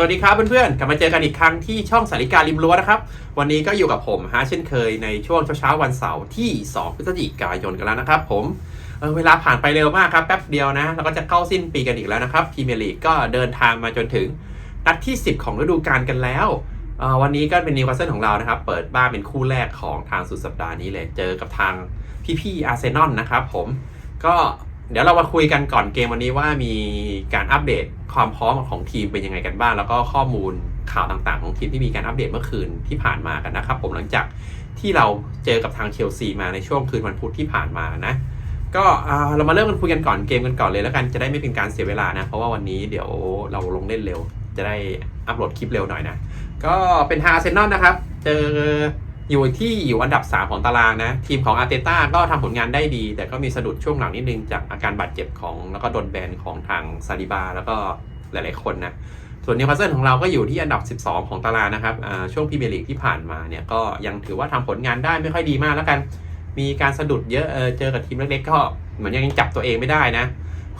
สวัสดีครับเพื่อนๆ กลับมาเจอกันอีกครั้งที่ช่องสาริการิมรั้วนะครับ วันนี้ก็อยู่กับผมฮะเช่นเคยในช่วงเช้าๆวันเสาร์ที่ 2 พฤศจิกายนกันแล้วนะครับผมเเวลาผ่านไปเร็วมากครับแป๊บเดียวนะแล้วก็จะเข้าสิ้นปีกันอีกแล้วนะครับพรีเมียร์ลีกก็เดินทางมาจนถึงนัดที่ 10 ของฤดูกาลกันแล้ววันนี้ก็เป็นนิวคาสเซิลของเรานะครับเปิดบ้านเป็นคู่แรกของทางสุดสัปดาห์นี้เลยเจอกับทางพี่ๆอาร์เซนอลนะครับผมก็ เดี๋ยวเรามาคุยกันก่อนเกมวันนี้ว่ามีการอัปเดตความพร้อมของทีมเป็นยังไงกันบ้าง แล้วก็ข้อมูลข่าวต่างๆ ของทีมที่มีการอัปเดตเมื่อคืนที่ผ่านมากันนะครับ ผมหลังจากที่เราเจอกับทางเชลซีมาในช่วงคืนวันพุธที่ผ่านมานะ ก็เรามาเริ่มกันคุยกันก่อนเกมกันก่อนเลยแล้วกันจะได้ไม่เป็นการเสียเวลานะ เพราะว่าวันนี้เดี๋ยวเราลงเล่นเร็ว จะได้อัปโหลดคลิปเร็วหน่อยนะ ก็เป็นทางอาร์เซนอลนะครับ เจอ อยู่ที่อยู่อันดับ 3 ของตารางนะ ทีมของอาร์เตต้าก็ทำผลงานได้ดี แต่ก็มีสะดุดช่วงหลังนิดนึงจากอาการบาดเจ็บของแล้วก็โดนแบนของทางซาลิบาแล้วก็หลาย ๆ คนนะ ส่วนนิวคาสเซิลของเราก็อยู่ที่อันดับ 12 ของตารางนะครับช่วงพรีเมียร์ลีกที่ผ่านมาเนี่ยก็ยังถือว่าทำผลงานได้ไม่ค่อยดีมากแล้วกัน มีการสะดุดเยอะเออเจอกับทีมเล็กๆก็เหมือนยังจับตัวเองไม่ได้นะ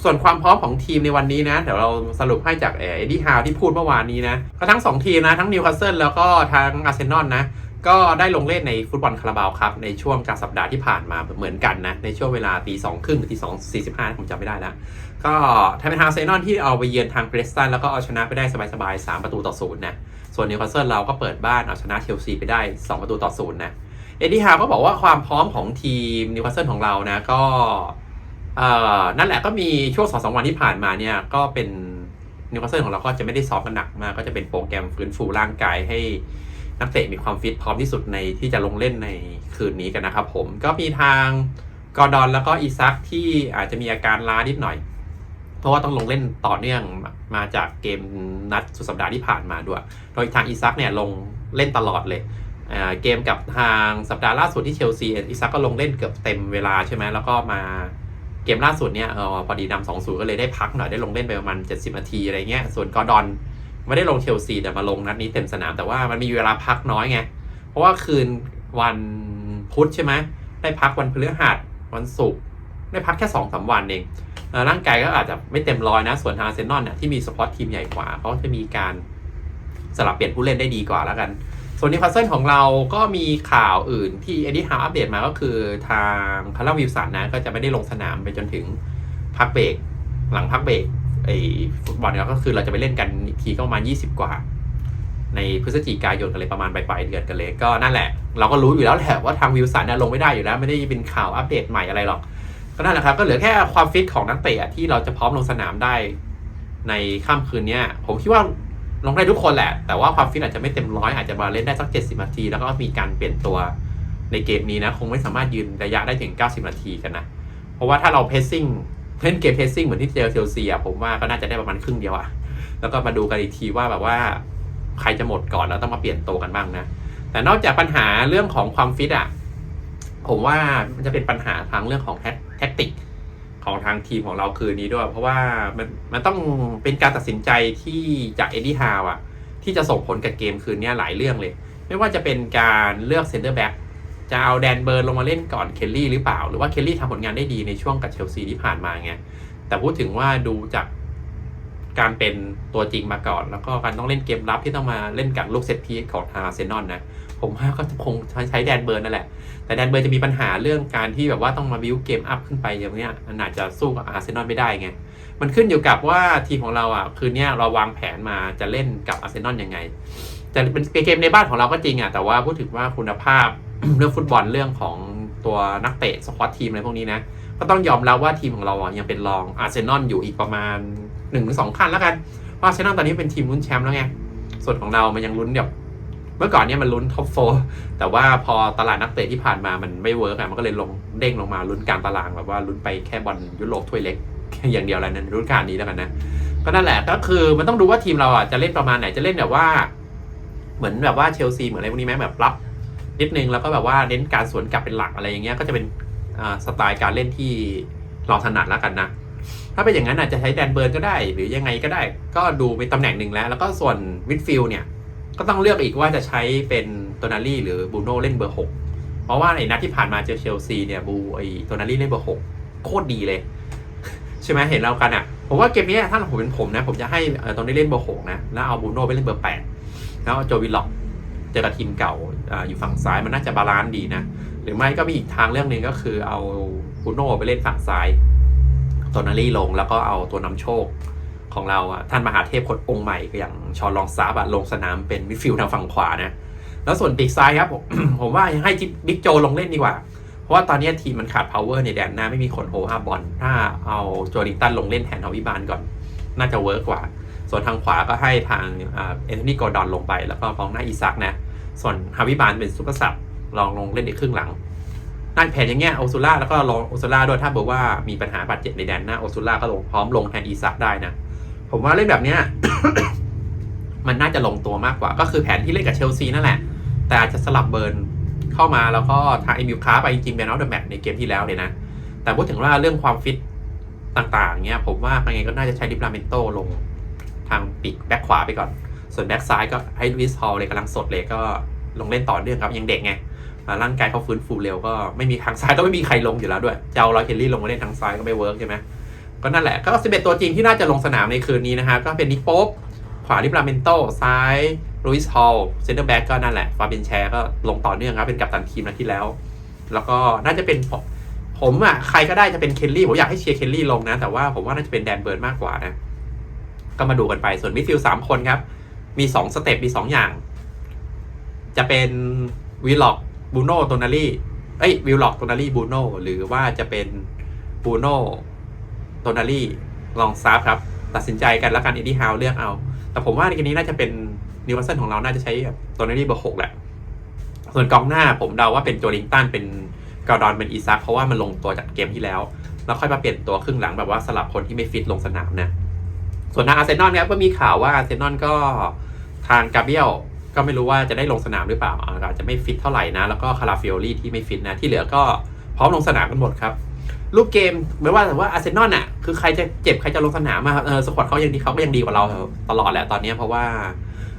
ส่วนความพร้อมของทีมในวันนี้นะเดี๋ยวเราสรุปให้จากเอ็ดดี้ฮาวที่พูดเมื่อวานนี้นะก็ทั้ง 2 ทีมนะทั้งนิวคาสเซิลแล้วก็ทั้งอาร์เซนอลนะ ก็ได้ลงเล่นในฟุตบอลคาราบาวครับ ในช่วงกลางสัปดาห์ที่ผ่านมาเหมือนกันนะ ในช่วงเวลาตีสองครึ่งหรือตีสองสี่สิบห้าผมจำไม่ได้แล้ว ก็ทางเป็นทางอาร์เซนอลที่เอาไปเยือนทางเบรสตันแล้วก็เอาชนะไปได้สบายๆสามประตูต่อศูนย์นะ ส่วนนิวคาสเซิลเราก็เปิดบ้านเอาชนะเชลซีไปได้2ประตูต่อศูนย์นะ เอ็ดดี้ฮาวก็บอกว่าความพร้อมของทีมนิวคาสเซิลของเรานะก็เอ่อนั่นแหละก็มีช่วงสองสามวันที่ผ่านมาเนี่ยก็เป็นนิวคาสเซิลของเราก็จะไม่ได้ซ้อมกันหนักมากก็จะเป็นโปรแกรมฟื้นฟูร่างกายให้ นักเตะมีความฟิตพร้อมที่สุดในที่จะลงเล่นในคืนนี้กันนะครับผมก็มีทางกอร์ดอนแล้วก็อีซักที่อาจจะมีอาการล้านิดหน่อย เพราะว่าต้องลงเล่นต่อเนื่องมาจากเกมนัดสุดสัปดาห์ที่ผ่านมาด้วย โดยทางอีซักเนี่ยลงเล่นตลอดเลยเกมกับทางสัปดาห์ล่าสุดที่เชลซีอีซักก็ลงเล่นเกือบเต็มเวลาใช่ไหมแล้วก็มาเกมล่าสุดเนี่ยออพอดีนำสองศูนย์ก็เลยได้พักหน่อยได้ลงเล่นไปประมาณ 70 นาทีอะไรเงี้ยส่วนกอร์ดอน ไม่ได้ลงเชลซีแต่มาลงนัดนี้เต็มสนามแต่ว่ามันมีเวลาพักน้อยไง เพราะว่าคืนวันพุธใช่ไหมได้พักวันพฤหัสวันศุกร์ได้พักแค่สองสามวันเองร่างกายก็อาจจะไม่เต็มร้อยนะ ส่วนทางอาร์เซนอลเนี่ยที่มีสปอตทีมใหญ่กว่าเขาจะมีการสลับเปลี่ยนผู้เล่นได้ดีกว่าแล้วกัน ส่วนนิวคาสเซิลของเราก็มีข่าวอื่นที่เอ็ดดี้ฮาวอัปเดตมาก็คือทางคาร์ลวิลสันนะก็จะไม่ได้ลงสนามไปจนถึงพักเบรกหลังพักเบรก ไอ้ฟุตบอลเนี่ยก็คือเราจะไปเล่นกันอีกทีก็ประมาณ 20 กว่า ในพฤศจิกายนกันเลยประมาณปลายเดือนกันเลยก็นั่นแหละ เราก็รู้อยู่แล้วแหละว่าทางวิลสันเนี่ยลงไม่ได้อยู่แล้ว ไม่ได้เป็นข่าวอัปเดตใหม่อะไรหรอก ก็นั่นแหละครับ ก็เหลือแค่ความฟิตของนักเตะที่เราจะพร้อมลงสนามได้ ในค่ำคืนเนี้ยผมคิดว่าลงได้ทุกคนแหละ แต่ว่าความฟิตอาจจะไม่เต็มร้อยอาจจะมาเล่นได้สัก 70 นาที แล้วก็มีการเปลี่ยนตัวในเกมนี้นะ คงไม่สามารถยืนระยะได้ถึง 90 นาทีกันนะ เพราะว่าถ้าเราเพ s ซิ่ง เล่นเกมเพ s ซิ่งเหมือนที่เจอเชลซีอะผมว่าก็น่าจะได้ประมาณครึ่งเดียวอะแล้วก็มาดูกันอีกทีว่าแบบว่าใครจะหมดก่อนแล้วต้องมาเปลี่ยนตัวกันบ้างนะ แต่นอกจากปัญหาเรื่องของความฟิตอะผมว่ามันจะเป็นปัญหาทางเรื่องของแท็กติกของทางทีมของเราคืนนี้ด้วย เพราะว่ามันมันต้องเป็นการตัดสินใจที่จากเอ็ดดี้ฮาวอะที่จะส่งผลกับเกมคืนนี้หลายเรื่องเลย ไม่ว่าจะเป็นการเลือกเซนเตอร์แบ็ก จะเอาแดนเบิร์นลงมาเล่นก่อนเคลลี่หรือเปล่า หรือว่าเคลลี่ทำผลงานได้ดีในช่วงกับเชลซีที่ผ่านมาไงแต่พูดถึงว่าดูจากการเป็นตัวจริงมาก่อน แล้วก็การต้องเล่นเกมรับที่ต้องมาเล่นกับลูกเซตพีของอาร์เซนอลนะผมว่าก็คงใช้แดนเบิร์นนั่นแหละ แต่แดนเบิร์นจะมีปัญหาเรื่องการที่แบบว่าต้องมาบิวเกมอัพขึ้นไปอย่างเนี้ยมันอาจจะสู้กับอาร์เซนอลไม่ได้ไงมันขึ้นอยู่กับว่าทีมของเราอะคืนเนี้ยเราวางแผนมาจะเล่นกับอาร์เซนอลยังไงจะเป็นเกมในบ้านของเราก็จริงอะแต่ว่าพูดถึงว่าคุณภาพ เรื่องฟุตบอลเรื่องของตัวนักเตะสควอตทีมอะไรพวกนี้นะ ก็ต้องยอมรับว่าทีมของเราอะยังเป็นรองอาร์เซนอลอยู่อีกประมาณ1นถึงสองขั้นแล้วกันเพราอาร์เซนอลตอนนี้เป็นทีมลุ้นแชมป์แล้วไงส่วนของเรามันยังลุ้นแบบเมื่อก่อนเนี่ยมันลุ้นท็อปโฟแต่ว่าพอตลาดนักเตะที่ผ่านมามันไม่เวิร์กอะมันก็เลยลงเด้งลงมาลุ้นกลารตารางแบบว่าลุ้นไปแค่บอลยุโรปถ้วยเล็กอย่างเดียวแล้วนั้นรุ่นการนี้แล้วกันนะก็นั่นแหละก็คือมันต้องดูว่าทีมเราอะจะเล่นประมาณไหนจะเล่นแบบว่า เหมือนแบบว่าเชลซีเหมือนอะไรพวกนี้ไหมแบบรับ นิดนึงแล้วก็แบบว่าเน้นการสวนกลับเป็นหลักอะไรอย่างเงี้ยก็จะเป็นสไตล์การเล่นที่เราถนัดแล้วกันนะ ถ้าเป็นอย่างนั้นอาจจะใช้แดนเบิร์นก็ได้ หรือยังไงก็ได้ ก็ดูเป็นตำแหน่งหนึ่งแล้ว แล้วก็ส่วนวิดฟิลเนี่ยก็ต้องเลือกอีกว่าจะใช้เป็นโตนาลี่หรือบูโน่เล่นเบอร์หกเพราะว่าในนัดที่ผ่านมาเจอเชลซีเนี่ยบูไอโตนาลี่เล่นเบอร์หกโคตรดีเลย ใช่ไหมเห็นเรากันอะผมว่าเกมนี้ถ้าผมเป็นผมนะ ผมจะให้ตอนได้เล่นเบอร์หกนะ แล้วเอาบูโน่ไปเล่นเบอร์แปดแล้วเอาโจวิลล็อก เจอกับทีมเก่าออยู่ฝั่งซ้ายมันน่าจะบาลานซ์ดีนะ หรือไม่ก็มีอีกทางเรื่องหนึ่งก็คือเอาบูโน่ไปเล่นฝั่งซ้ายตัวนารี่ลงแล้วก็เอาตัวนำโชคของเราอะท่านมหาเทพคนองค์ใหม่อย่างชอนลองซาบะลงสนามเป็นมิดฟิลด์ทางฝั่งขวานะแล้วส่วนปีกซ้ายครับผมผมว่ายังให้บิ๊กโจลงเล่นดีกว่า เพราะว่าตอนนี้ทีมมันขาด power ในแดนหน้าไม่มีคนโฮฮาบอลถ้าเอาโจลิงตันลงเล่นแทนทวิบาลก่อน น่าจะเวิร์กกว่า ส่วนทางขวาก็ให้ทางเอนโทนีกอร์ดอนลงไป แล้วก็กองหน้าอีซักนะ ส่วนฮาวิบาลเป็นซูเปอร์ซับลองลงเล่นในครึ่งหลังนั่นแผนอย่างเงี้ยโอซูล่าแล้วก็ลองโอซูล่าด้วยถ้าบอกว่ามีปัญหาบาดเจ็บในแดนหน้าโอซูล่าก็ลงพร้อมลงแทนอีซักได้นะ ผมว่าเล่นแบบเนี้ยมันน่าจะลงตัวมากกว่า ก็คือแผนที่เล่นกับเชลซีนั่นแหละ แต่อาจจะสลับเบิร์นเข้ามาแล้วก็ทางเอมิลคาไปจริงๆแมนออฟเดอะแมตในเกมที่แล้วเลยนะ แต่พูดถึงว่าเรื่องความฟิตต่างๆเนี้ยผมว่ายังไงก็น่าจะใช้ดิบลาเมนโตลง ทางปีกแบ็คขวาไปก่อน ส่วนแบ็คซ้ายก็ให้ลุยส์ฮอลเลยกำลังสดเลยก็ลงเล่นต่อเนื่องครับยังเด็กไงร่างกายเขาฟื้นฟูเร็วก็ไม่มีทางซ้ายก็ไม่มีใครลงอยู่แล้วด้วยจะเอาลอยเคลลี่ลงมาเล่นทางซ้ายก็ไม่เวิร์กใช่ไหมก็นั่นแหละก็11ตัวจริงที่น่าจะลงสนามในคืนนี้นะฮะก็เป็นนิกโป๊ปขวาดิบลาเมนโตซ้ายลุยส์ฮอลเซนเตอร์แบ็กก็นั่นแหละฟาเบนแชร์ก็ลงต่อเนื่องครับเป็นกัปตันทีมนัดที่แล้ว แล้วก็น่าจะเป็นผมผมอะใครก็ได้จะเป็นเคลลี่ผมอยากให้เชียร์เคลลี่ลงนะ แต่ว่าผมว่าน่าจะเป็นแดนเบิร์นมากกว่านะ ก็มาดูกันไปส่วนมิดฟิลด์สามคนครับ มีสองสเต็ปมีสองอย่าง จะเป็นวิลล็อกบูโน่โตนารี่เอ้ยวิลล็อกโตนารี่บูโน่หรือว่าจะเป็นบูโน่โตนารี่ลองซับครับ ตัดสินใจกันแล้วกันอ็ดดี้ฮาวเลือกเอา แต่ผมว่าในเกมนี้น่าจะเป็นนิวคาสเซิลของเราน่าจะใช้โตนารี่เบอร์หกแหละส่วนกองหน้าผมเดาว่าเป็นโจลิงตันเป็นกอร์ดอนเป็นอีซักเพราะว่ามันลงตัวจากเกมที่แล้ว แล้วค่อยมาเปลี่ยนตัวครึ่งหลังแบบว่าสลับคนที่ไม่ฟิตลงสนามนะ ส่วนทางอาร์เซนอลเนี่ยก็มีข่าวว่าอาร์เซนอลก็ทางกาเบียลก็ไม่รู้ว่าจะได้ลงสนามหรือเปล่าอาจจะไม่ฟิตเท่าไหร่นะ แล้วก็คาราฟิโอลี่ที่ไม่ฟิตนะ ที่เหลือก็พร้อมลงสนามกันหมดครับลูกเกมไม่ว่าแต่ว่าอาร์เซนอลน่ะคือใครจะเจ็บใครจะลงสนามอะครับเออสควอตเขายังดีเขาก็ยังดีกว่าเราตลอดแหละตอนนี้เพราะว่า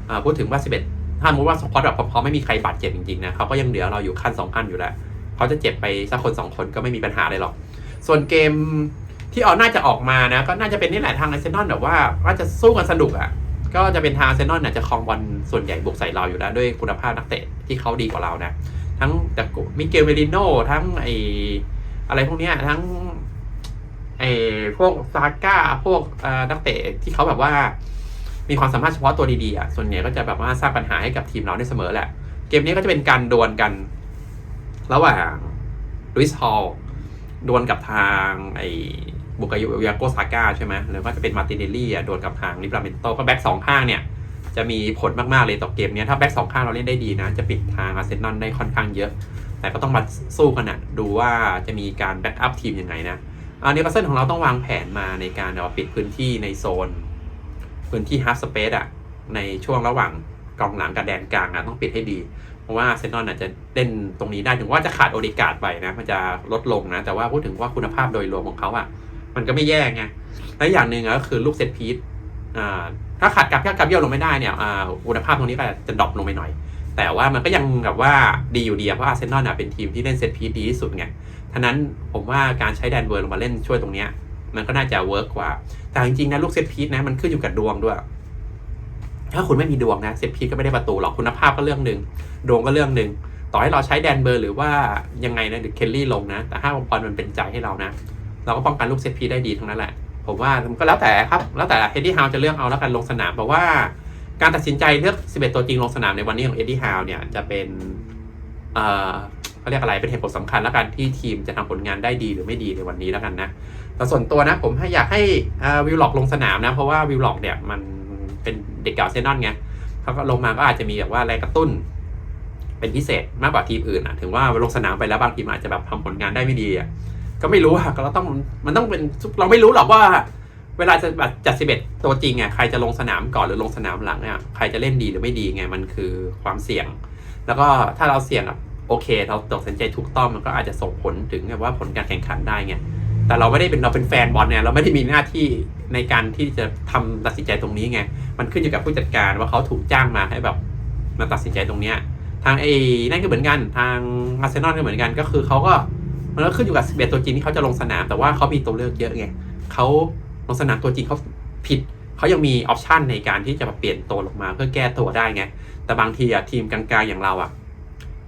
อ่าพูดถึงว่า11ถ้าสมมติว่าสควอตแบบพอไม่มีใครบาดเจ็บจริงๆนะเขาก็ยังเหลือเราอยู่ขั้นสองขั้นอยู่แล้วเขาจะเจ็บไปสักคนสองคนก็ไม่มีปัญหาเลยหรอก ส่วนเกม ที่เอาน่าจะออกมานะ ก็น่าจะเป็นนี่แหละทางอาร์เซนอลแบบว่าว่าจะสู้กันสนุกอะก็จะเป็นทางอาร์เซนอลน่ะจะครองบอลส่วนใหญ่บุกใส่เราอยู่แล้วด้วยคุณภาพนักเตะที่เขาดีกว่าเรานะ ทั้งแต่มิเกลเมลิโนทั้งไออะไรพวกเนี้ยทั้งไอพวกซาก้าพวกนักเตะที่เขาแบบว่า มีความสามารถเฉพาะตัวดีๆอะส่วนใหญ่ก็จะแบบว่าสร้างปัญหาให้กับทีมเราได้เสมอแหละ เกมนี้ก็จะเป็นการดวลกัน ระหว่างลุยส์ฮอลดวลกับทางไอ บุกายุยาโกซาก้าใช่ไหมหรือว่าจะเป็นมาร์ติเนลลี่อะดวลกับทางลิบราเมนโตก็แบ็กสองข้างเนี่ยจะมีผลมาก ๆ เลยต่อเกมนี้ถ้าแบ็กสองข้างเราเล่นได้ดีนะ จะปิดทางอาร์เซนอลได้ค่อนข้างเยอะ แต่ก็ต้องมาสู้กันนะดูว่าจะมีการแบ็กอัพทีมยังไงนะอันนี้ก็เส้นของเราต้องวางแผนมาในการเอาปิดพื้นที่ในโซน พื้นที่ฮาร์ s สเปซอะในช่วงระหว่างกองหลังกับแดนกลางอะต้องปิดให้ดี เพราะว่าเซนอลอาจจะเล่นตรงนี้ได้ถึงว่าจะขาดโอดิกาดไปนะ มันจะลดลงนะ แต่ว่าพูดถึงว่าคุณภาพโดยรวมของเขาอะ มันก็ไม่แย่ไงและอย่างหนึ่งก็คือลูกเซตพีซอ่าถ้าขาดกับแค่กับเบี้ยวลงไม่ได้เนี่ยอ่าคุณภาพตรงนี้ก็จะดรอปลงไปหน่อย แต่ว่ามันก็ยังแบบว่าดีอยู่ดีเพราะอาร์เซนอลอะเป็นทีมที่เล่นเซตพีซดีที่สุดไงท่านั้นผมว่าการใช้แดนเวิร์ลงมาเล่นช่วยตรงเนี้ยมันก็น่าจะเวิร์กกว่า แต่จริงๆนะลูกเซตพีซนะมันขึ้นอยู่กับดวงด้วย ถ้าคุณไม่มีดวงนะเซตพีซก็ไม่ได้ประตูหรอกคุณภาพก็เรื่องหนึ่งดวงก็เรื่องหนึ่งต่อให้เราใช้แดนเบอร์หรือว่ายังไงนะหรือเคลลี่ลงนะ แต่ถ้าบอลมันเป็นใจให้เรานะ เราก็ป้องกันลูกเซตพีได้ดีทั้งนั้นแหละ ผมว่ามันก็แล้วแต่ครับ แล้วแต่เอ็ดดี้ฮาวจะเลือกเอาแล้วกันลงสนามเพราะว่าการตัดสินใจเลือก 11 ตัวจริงลงสนามในวันนี้ของเอ็ดดี้ฮาวเนี่ยจะเป็นเอ่อเขาเรียกอะไรเป็นเหตุผลสำคัญแล้วกันที่ทีมจะทำผลงานได้ดีหรือไม่ดีในวันนี้แล้วกันนะแต่ส่วนตัวนะผมให้อยากให้วิลล็อกลงสนามนะ เพราะว่าวิลล็อกเนี่ยมันเป็นเด็กเก่าเซนนอนไงเขาก็ลงมาก็อาจจะมีแบบว่าแรงกระตุ้น เป็นพิเศษมากกว่าทีมอื่นอะ ถึงว่าลงสนามไปแล้วบางทีมอาจจะแบบทำผลงานได้ไม่ดีอะ ก็ไม่รู้อะก็เราต้องมันต้องเป็นเราไม่รู้หรอกว่า เวลาจะแบบจัดสิบเอ็ดตัวจริงอะใครจะลงสนามก่อนหรือลงสนามหลังอะใครจะเล่นดีหรือไม่ดีไงมันคือความเสี่ยง แล้วก็ถ้าเราเสี่ยงอะโอเค เราตัดสินใจถูกต้องมันก็อาจจะส่งผลถึงแบบว่าผลการแข่งขันได้ไงแต่เราไม่ได้เป็นเราเป็นแฟนบอลเนี่ยเราไม่ได้มีหน้าที่ในการที่จะทำตัดสินใจตรงนี้ไงมันขึ้นอยู่กับผู้จัดการว่าเขาถูกจ้างมาให้แบบมาตัดสินใจตรงเนี้ยทางไอ้นั่นก็เหมือนกันทางอาร์เซนอลก็เหมือนกันก็คือเขาก็ มันก็ขึ้นอยู่กับ 11 ตัวจริงที่เขาจะลงสนาม แต่ว่าเขามีตัวเลือกเยอะไงเขาลงสนามตัวจริงเขาผิดเขายังมีออปชันในการที่จะมาเปลี่ยนตัวลงมาเพื่อแก้ตัวได้ไง แต่บางทีอะทีมกลางๆอย่างเราอะ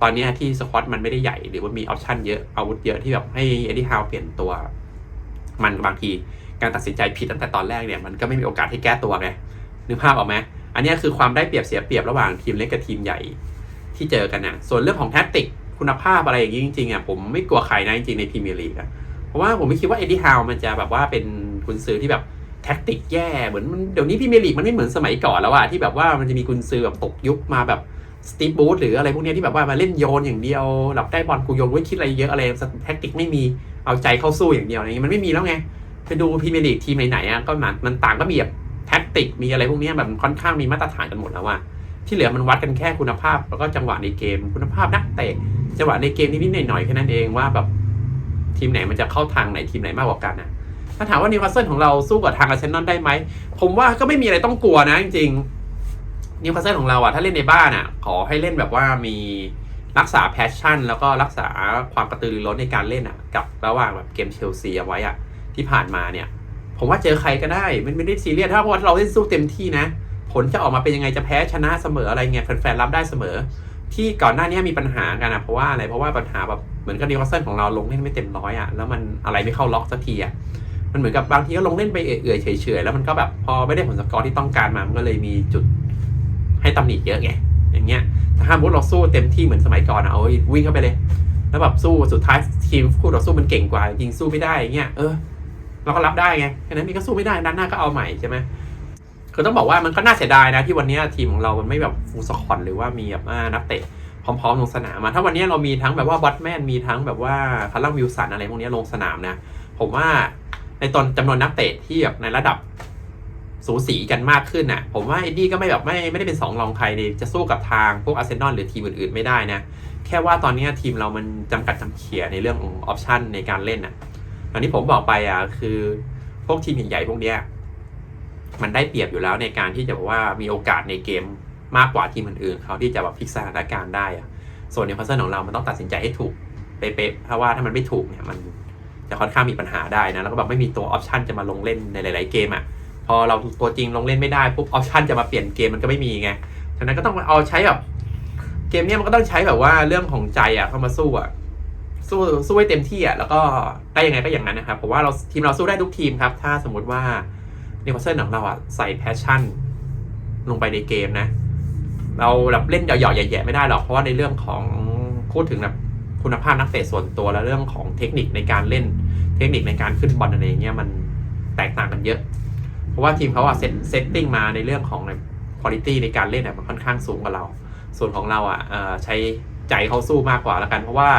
ตอนนี้ที่สควอตมันไม่ได้ใหญ่หรือว่ามีออปชันเยอะอาวุธเยอะที่แบบให้เอ็ดดี้ฮาวเปลี่ยนตัว มันบางทีการตัดสินใจผิดตั้งแต่ตอนแรกเนี่ยมันก็ไม่มีโอกาสให้แก้ตัวไงนึกภาพออกไหมอันนี้คือความได้เปรียบเสียเปรียบระหว่างทีมเล็กกับทีมใหญ่ที่เจอกันนะส่วนเรื่องของแท็กติก คุณภาพอะไรอย่างนี้จริงๆอะผมไม่กลัวใครนะจริงๆในพรีเมียร์ลีกอะเพราะว่าผมไม่คิดว่าเอ็ดดี้ฮาวมันจะแบบว่าเป็นกุนซื้อที่แบบแท็กติกแย่เหมือนเดี๋ยวนี้พรีเมียร์ลีกมันไม่เหมือนสมัยก่อนแล้วอะที่แบบว่ามันจะมีกุนซื้อแบบตกยุคมาแบบสตีฟบูธหรืออะไรพวกนี้ที่แบบว่ามาเล่นโยนอย่างเดียวหลับได้บอลกูโยนไว้คิดอะไรเยอะอะไรแท็กติกไม่มีเอาใจเข้าสู้อย่างเดียวอะไรเงี้ยมันไม่มีแล้วไงไปดูพรีเมียร์ลีกทีมไหนๆอะก็มันมันต่างก็มีแบบแท็กติกมีอะไรพวกนี้แบบค่อนข้างมีมาตรฐานกันหมดแล้วว่าที่เหลือมันวัดกันแค่คุณภาพ แล้วก็จังหวะในเกม คุณภาพนักเตะ จังหวะในเกมนิดๆหน่อยๆแค่นั้นเองว่าแบบทีมไหนมันจะเข้าทางไหนทีมไหนมากกว่ากันนะถ้าถามว่านิวคาสเซิลของเราสู้กับทางอาร์เซนอลได้ไหม ผมว่าก็ไม่มีอะไรต้องกลัวนะจริงๆนิวคาสเซิลของเราอะถ้าเล่นในบ้านอะขอให้เล่นแบบว่ามีรักษาแพชชั่น แล้วก็รักษาความกระตือรือร้นในการเล่นอะกับระหว่างแบบเกมเชลซีเอาไว้อะที่ผ่านมาเนี่ย ผมว่าเจอใครก็ได้มันไม่ได้ซีเรียสถ้าว่าเราเล่นสู้เต็มที่นะ ผลจะออกมาเป็นยังไงจะแพ้ชนะเสมออะไรเงี้ยแฟนๆรับได้เสมอ ที่ก่อนหน้านี้มีปัญหากันนะเพราะว่าอะไรเพราะว่าปัญหาแบบเหมือนกับนิวคาสเซิลของเราลงเล่นไม่เต็มร้อยอะแล้วมันอะไรไม่เข้าล็อกสักทีอะมันเหมือนกับบางทีก็ลงเล่นไปเอื่อยเฉยๆแล้วมันก็แบบพอไม่ได้ผลสกอร์ที่ต้องการมามันก็เลยมีจุดให้ตำหนิเยอะไงอย่างเงี้ยถ้าสมมติเราสู้เต็มที่เหมือนสมัยก่อนอะเอาวิ่งเข้าไปเลย แล้วแบบสู้สุดท้ายทีมคู่ต่อสู้มันเก่งกว่ายิงสู้ไม่ได้อย่างเงี้ยเออเราก็รับได้ไงแค่นั้นนี่ก็สู้ไม่ได้ด้านหน้าก็เอาใหม่ใช่ไหม คือต้องบอกว่ามันก็น่าเสียดายนะที่วันนี้ทีมของเรามันไม่แบบฟูลสคอตหรือว่ามีแบบนักเตะพร้อมๆลงสนามมาถ้าวันนี้เรามีทั้งแบบว่าบอตแมนมีทั้งแบบว่าคาร์ลัมวิลสันอะไรพวกนี้ลงสนามนะ ผมว่าในตอนจำนวนนักเตะที่แบบในระดับสูสีกันมากขึ้นน่ะ ผมว่าเอ็ดดี้ก็ไม่แบบไม่ไม่ได้เป็นสองรองใครเลยจะสู้กับทางพวกอาร์เซนอลหรือทีมอื่นๆไม่ได้นะ แค่ว่าตอนนี้ทีมเรามันจำกัดจำเขียในเรื่องของออปชันในการเล่นน่ะอันนี้ผมบอกไปอะคือพวกทีมใหญ่ๆพวกเนี้ย มันได้เปรียบอยู่แล้วในการที่จะบอกว่ามีโอกาสในเกมมากกว่าทีมอื่นๆเขาที่จะแบบพลิกสถานการณ์ได้อะส่วนในิวคาสเซิลของเรามันต้องตัดสินใจให้ถูกเป๊ะๆเพราะว่าถ้ามันไม่ถูกเนี่ยมันจะค่อนข้างมีปัญหาได้นะแล้วก็แบบไม่มีตัวออปชันจะมาลงเล่นในหลาย ๆเกมอะพอเราตัวจริงลงเล่นไม่ได้ปุ๊บออปชันจะมาเปลี่ยนเกมมันก็ไม่มีไงฉะนั้นก็ต้องเอาใช้แบบเกมเนี้ยมันก็ต้องใช้แบบว่าเรื่องของใจอะเข้ามาสู้อะสู้สู้ให้เต็มที่อะแล้วก็ได้ยังไงก็อย่างนั้นนะครับผมว่าเราทีมเราสู้ได้ทุกทีมครับ ถ้าสมมติว่า นิวคาสเซิลของเราอะใส่แพชชั่นลงไปในเกมนะ เราแบบเล่นหยอกๆแย่ๆไม่ได้หรอก เพราะว่าในเรื่องของพูดถึงแบบคุณภาพนักเตะส่วนตัวและเรื่องของเทคนิคในการเล่นเทคนิคในการขึ้นบอลอะไรเงี้ยมันแตกต่างกันเยอะ เพราะว่าทีมเขาอะเซตเซตติ้งมาในเรื่องของคุณภาพในการเล่นอะมันค่อนข้างสูงกว่าเรา ส่วนของเราอะอ่อใช้ใจเขาสู้มากกว่าแล้วกัน เพราะว่า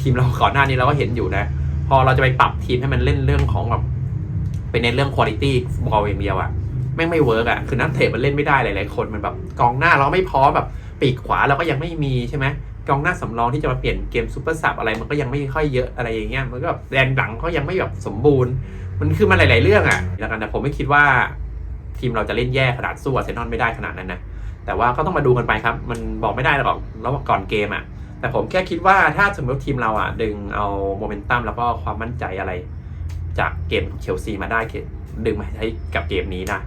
ทีมเราก่อนหน้านี้เราก็เห็นอยู่นะ พอเราจะไปปรับทีมให้มันเล่นเรื่องของแบบ เป็นในเรื่องคุณภาพบอลอย่างเดียวอะแม่งไม่เวิร์กอะคือนักเตะมันเล่นไม่ได้หลายๆคนมันแบบกองหน้าเราไม่พร้อมแบบปีกขวาเราก็ยังไม่มีใช่ไหมกองหน้าสำรองที่จะมาเปลี่ยนเกมซูเปอร์ซับอะไรมันก็ยังไม่ค่อยเยอะอะไรอย่างเงี้ยมันก็แบบแดนหลังก็ยังไม่แบบสมบูรณ์ มันคือมันหลาย ๆ เรื่องอะแล้วกันแต่ผมไม่คิดว่า ทีมเราจะเล่นแย่ขนาดสู้อาร์เซนอลไม่ได้ขนาดนั้นนะแต่ว่าก็ต้องมาดูกันไปครับ มันบอกไม่ได้หรอกระหว่างก่อนเกมอะแต่ผมแค่คิดว่าถ้าสมมติทีมเราอะดึงเอาโมเมนตัมแล้วก็ความมั่นใจอะไร จากเกมเชลซีมาได้ดึงมาใช้กับเกมนี้นะ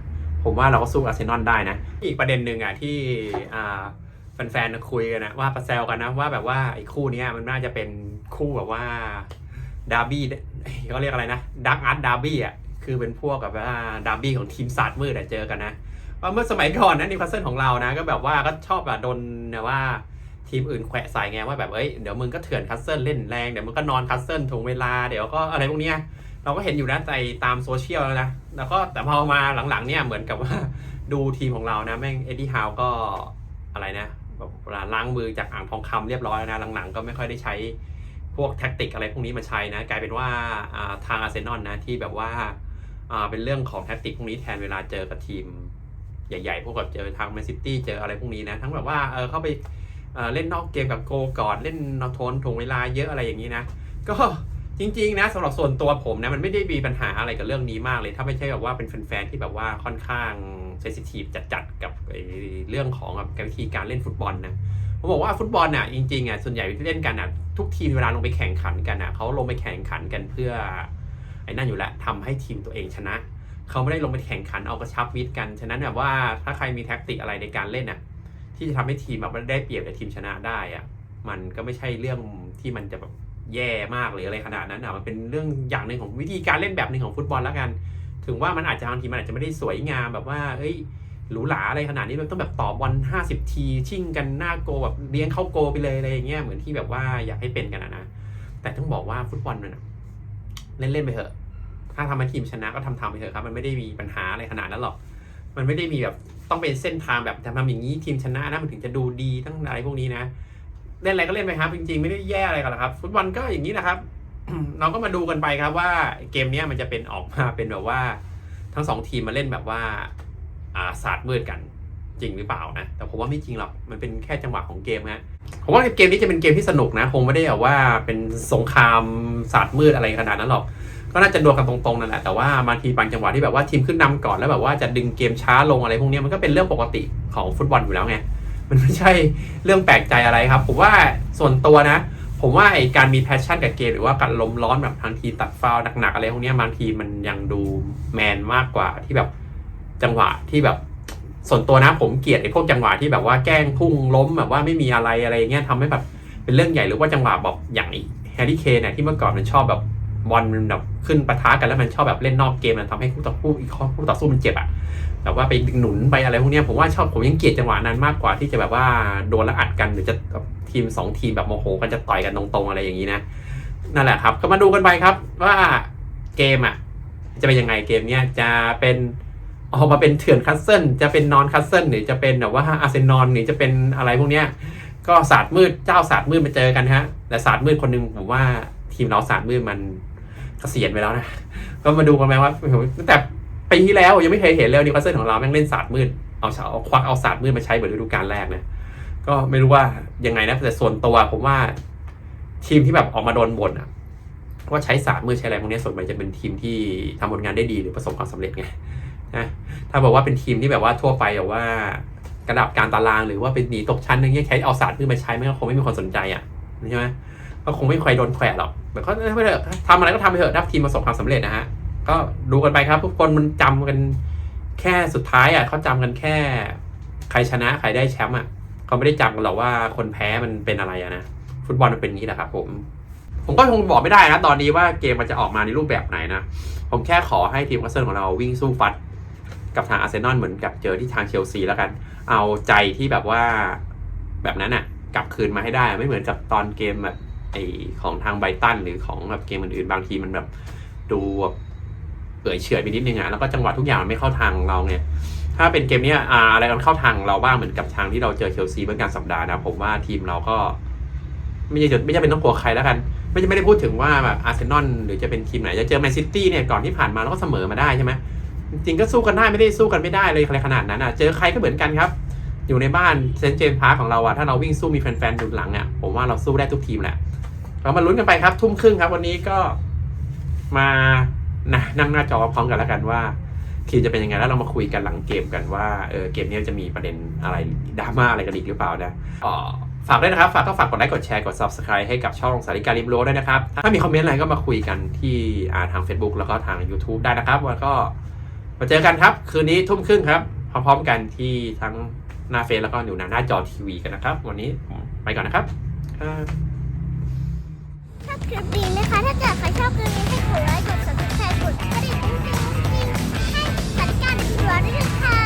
ผมว่าเราก็สู้อาร์เซนอลได้นะ อีกประเด็นหนึ่งอะที่แฟนๆคุยกันนะว่าประแซวกันนะว่าแบบว่าไอ้คู่นี้มันน่าจะเป็นคู่แบบว่าดาร์บี้เขาเรียกอะไรนะดักอาร์ตดาร์บี้อะคือเป็นพวกกับว่าดาร์บี้ของทีมศาสตร์มืดอะเจอกันนะว่าเมื่อสมัยก่อนนะนิวคาสเซิลของเรานะ ก็แบบว่าก็ชอบแบบโดนนะว่าทีมอื่นแขวะใส่ไงว่าแบบเอ้ยเดี๋ยวมึงก็เถื่อนคัสเซิลเล่นแรงเดี๋ยวมึงก็นอนคัสเซิลถ่วงเวลาเดี๋ยวก็อะไรพวกเนี้ย เราก็เห็นอยู่นะใจตามโซเชียลแล้วนะ แล้วก็แต่พอมาหลังๆเนี่ยเหมือนกับว่าดูทีมของเรานะแม่งเอ็ดดี้ฮาวก็อะไรนะแบบเวลาล้างมือจากอ่างทองคำเรียบร้อยแล้วนะหลังๆ ก็ไม่ค่อยได้ใช้พวกแท็กติกอะไรพวกนี้มาใช้นะ กลายเป็นว่าทางอาร์เซนอลนะที่แบบว่าเป็นเรื่องของแท็กติกพวกนี้แทนเวลาเจอกับทีม ใหญ่ๆ พวกแบบเจอทางแมนซิตี้เจออะไรพวกนี้นะ ทั้งแบบว่าเออเข้าไปเออเล่นนอกเกมกับโกก่อนเล่นนอทนถ่วงเวลาเยอะอะไรอย่างนี้นะ ก็ จริงๆนะสำหรับส่วนตัวผมนะมันไม่ได้มีปัญหาอะไรกับเรื่องนี้มากเลย ถ้าไม่ใช่แบบว่าเป็นแฟนๆที่แบบว่าค่อนข้างเซนซิทีฟจัดๆกับเรื่องของแบบวิธีการเล่นฟุตบอลนะผมบอกว่าฟุตบอลน่ะจริงๆอะส่วนใหญ่ที่เล่นกันอะทุกทีมเวลาลงไปแข่งขันกันอะเขาลงไปแข่งขันกันเพื่อไอ้นั่นอยู่แล้วทำให้ทีมตัวเองชนะเขาไม่ได้ลงไปแข่งขันเอากระชับมิตกันฉะนั้นแบบว่าถ้าใครมีแท็กติกอะไรในการเล่นน่ะที่จะทำให้ทีมแบบว่าได้เปรียบแต่ทีมชนะได้อะมันก็ไม่ใช่เรื่องที่มันจะแบบ แย่มากหรืออะไรขนาดนั้นอะมันเป็นเรื่องอย่างหนึ่งของวิธีการเล่นแบบหนึ่งของฟุตบอลแล้วกัน ถึงว่ามันอาจจะบางทีมันอาจจะไม่ได้สวยงามแบบว่าเอ้ยหรูหราอะไรขนาดนี้มันต้องแบบต่อบอลห้าสิบทีชิ่งกันหน้าโกแบบเลี้ยงเข้าโกไปเลยอะไรอย่างเงี้ยเหมือนที่แบบว่าอยากให้เป็นกันนะแต่ต้องบอกว่าฟุตบอลมันเล่นเล่นๆไปเถอะ ถ้าทำให้ทีมชนะก็ทำทำไปเถอะครับ มันไม่ได้มีปัญหาอะไรขนาดนั้นหรอก มันไม่ได้มีแบบต้องเป็นเส้นทางแบบทำอย่างนี้ทีมชนะนะมันถึงจะดูดีทั้งอะไรพวกนี้นะ เล่นอะไรก็เล่นไปครับ จริงๆ ไม่ได้แย่อะไรกันหรอกครับ ฟุตบอลก็อย่างนี้นะครับเราก็มาดูกันไปครับว่าเกมนี้มันจะเป็นออกมาเป็นแบบว่า ทั้งสองทีมมาเล่นแบบว่าอาศาสตร์มืดกันจริงหรือเปล่านะแต่ผมว่าไม่จริงหรอกมันเป็นแค่จังหวะของเกมฮะผมว่าเกมนี้จะเป็นเกมที่สนุกนะ คงไม่ได้แบบว่าเป็นสงครามศาสตร์มืดอะไรขนาดนั้นหรอก ก็น่าจะดวลกันตรงๆนั่นแหละแต่ว่าบางทีบางจังหวะที่แบบว่าทีมขึ้นนำก่อนแล้วแบบว่าจะดึงเกมช้าลงอะไรพวกนี้มันก็เป็นเรื่องปกติของฟุตบอลอยู่แล้วไง มันไม่ใช่เรื่องแปลกใจอะไรครับ ผมว่าส่วนตัวนะ ผมว่าไอการมีแพชชั่นกับเกมหรือว่าการลมร้อนแบบทางทีตัดฟาวหนักๆอะไรพวกนี้บางทีมันยังดูแมนมากกว่าที่แบบจังหวะที่แบบส่วนตัวนะผมเกลียดไอ้พวกจังหวะที่แบบว่าแกล้งพุ่งล้มแบบว่าไม่มีอะไรอะไรเงี้ยทำให้แบบเป็นเรื่องใหญ่หรือว่าจังหวะแบบอย่างแฮร์รี่เคนเนี่ยที่เมื่อก่อนมันชอบแบบ บอลมันแบบขึ้นปะทะกันแล้วมันชอบแบบเล่นนอกเกมมันทำให้คู่ต่อสู้อีกคู่ต่อสู้มันเจ็บอะแบบว่าไปดึงหนุนไปอะไรพวกเนี้ยผมว่าชอบผมยังเกลียดจังหวะนั้นมากกว่าที่จะแบบว่าโดนแล้วอัดกันหรือจะแบบทีมสองทีมแบบโมโหกันจะต่อยกันตรงๆอะไรอย่างนี้นะนั่นแหละครับ ก็มาดูกันไปครับว่าเกมอะจะเป็นยังไงเกมเนี้ยจะเป็นออกมาเป็นเถื่อนคัสเซิลจะเป็นนอนคัสเซิลหรือจะเป็นแบบว่าอาร์เซนอลหรือจะเป็นอะไรพวกเนี้ยก็ศาสตร์มืดเจ้าศาสตร์มืดมาเจอกันฮะแต่ศาสตร์มืดคนหนึ่งผมว่าทีมเราศาสตร์มืดมัน ษียณไปแล้วนะ ก็มาดูกันไหมว่าตั้งแต่ปีที่แล้วยังไม่เคยเห็นเลยนิวคาสเซิลของเราแม่งเล่นศาสตร์มืดเอาเฉาเอาควักเอาศาสตร์มืดมาใช้เหมือนฤดูกาลแรกนะก็ไม่รู้ว่ายังไงนะแต่ส่วนตัวผมว่าทีมที่แบบออกมาโดนบ่นอะว่าใช้ศาสตร์มืดใช้อะไรพวกนี้ส่วนใหญ่จะเป็นทีมที่ทำผลงานได้ดีหรือประสบความสำเร็จไงนะถ้าบอกว่าเป็นทีมที่แบบว่าทั่วไปแบบว่ากระดับการตารางหรือว่าเป็นหนีตกชั้นอย่างเงี้ยใช้เอาศาสตร์มืดมาใช้มันก็คงไม่มีคนสนใจอะใช่ไหม ก็คงไม่ใครโดนแขวะหรอกแต่ก็ไม่เถอะทำอะไรก็ทำไปเถอะถ้าทีมประสบความสำเร็จนะฮะก็ดูกันไปครับ ทุกคนมันจำกันแค่สุดท้ายอะเขาจำกันแค่ ใครชนะใครได้แชมป์อะเขาไม่ได้จำกันหรอกว่าคนแพ้มันเป็นอะไรอะนะฟุตบอลมันเป็นอย่างนี้แหละครับผม ผมก็คงบอกไม่ได้นะตอนนี้ว่าเกมมันจะออกมาในรูปแบบไหนนะ ผมแค่ขอให้ทีมคัสเซิลของเราวิ่งสู้ฟัด กับทางอาร์เซนอลเหมือนกับเจอที่ทางเชลซีแล้วกัน เอาใจที่แบบว่าแบบนั้นอะ กลับคืนมาให้ได้ไม่เหมือนกับตอนเกมแบบ อของทางไบตันหรือของแบบเกมอื่นๆ บางทีมันแบบดูแบบเปื่อยเฉื่อยไปนิดนึงอะแล้วก็จังหวะทุกอย่างมันไม่เข้าทางเราเนี่ยถ้าเป็นเกมนี้ยอ่าอะไรกันเข้าทางเราบ้างเหมือนกับทางที่เราเจอเชลซีเมื่อกลารสัปดาห์นะผมว่าทีมเราก็ ไม่ใช่ไม่ใช่เป็นต้องกลัวใครแล้วกัน ไม่ใช่ไม่ได้พูดถึงว่าแบบอาร์เซนอลหรือจะเป็นทีมไหนจะเจอแมนซิตี้เนี่ยก่อนที่ผ่านมาเราก็เสมอมาได้ใช่ไหมจริงก็สู้กันได้ไม่ได้สู้กันไม่ได้เลยอะไรขนาดนั้นอะเจอใครก็เหมือนกันครับ อยู่ในบ้านเซนเจมส์พาร์คของเราอะถ้าเราวิ่งสู้มีแฟนๆอยู่หลังอะผมว่าเราสู้ได้ทุกทีมแหละ เรามาลุ้นกันไปครับ ทุ่มครึ่งครับ วันนี้ก็มานะนั่งหน้าจอพร้อมกันแล้วกันว่า ทีมจะเป็นยังไงแล้วเรามาคุยกันหลังเกมกันว่าเออเกมนี้จะมีประเด็นอะไรดราม่าอะไรกันอีกหรือเปล่านะอ๋อฝากด้วยนะครับ ฝากก็ฝากกดไลค์ กดแชร์ กด subscribe ให้กับช่องสาริการิมโลด้วยนะครับ ถ้ามีคอมเมนต์อะไรก็มาคุยกันที่ทาง Facebook แล้วก็ทาง YouTube ได้นะครับแล้วก็มาเจอกันครับ คืนนี้ทุ่มครึ่งครับ พร้อมๆกันที่ทั้งหน้าเฟซแล้วก็อยู่หน้าจอทีวีกันนะครับ วันนี้ไปก่อนนะครับครับ ชอบคลิปนี้หมคะ ถ้าเกิดใครชอบคลิปนี้ให้กดไลค์กด subscribe กดกระดิ่งจริงๆให้สัญญาณหัวด้วยนะคะ